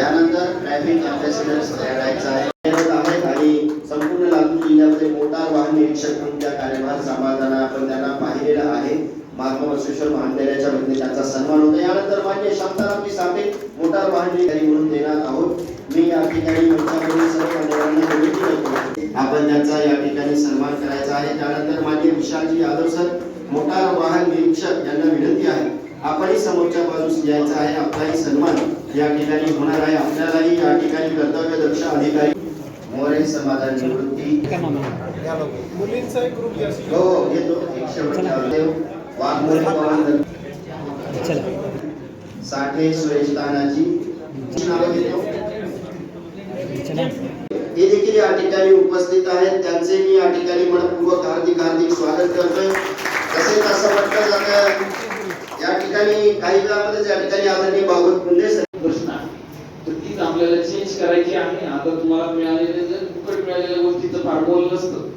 त्यानंतर ट्रॅफिक अँबॅसिडर्स आणि संपूर्ण लातूर जिल्ह्यामध्ये मोटार वाहन निरीक्षक म्हणून त्या कार्यभार सांभाळताना आपण त्यांना पाहिलेला आहे. महात्मा बसवेश्वर वतीने त्यांचा सन्मान यानंतर मान्य मोटार वाहन अधिकारी म्हणून देणार आहोत. मी या ठिकाणी आपण त्यांचा या ठिकाणी सन्मान करायचा आहे. त्यानंतर मान्य विशालजी यादव सर मोटार वाहन निरीक्षक यांना विनंती आहे. आपणही समोरच्या बाजूस यायचा आहे. आपलाही सन्मान. या ठिकाणी होणार आहे. आपल्यालाही या ठिकाणी कर्तव्य दक्ष अधिकारी मोरे समाधान निवृत्ती. मुलींचा एक ग्रुप जास्त हो हो येतो एकशे वाघमोरे पवन साठे सुरेश तानाजी. नावं घेतो. हे देखील या ठिकाणी उपस्थित आहेत. त्यांचे मी या ठिकाणी मनपूर्वक हार्दिक हार्दिक स्वागत करतोय. तसेच असं म्हटलं जातं या ठिकाणी काही वेळामध्ये या ठिकाणी आदरणीय भागवत पुंडे सर प्रश्न आहे तर तीच आपल्याला चेंज करायची आहे. आता तुम्हाला मिळालेलं जर फुकट मिळालेल्या गोष्टीचं फार बोल नसतं.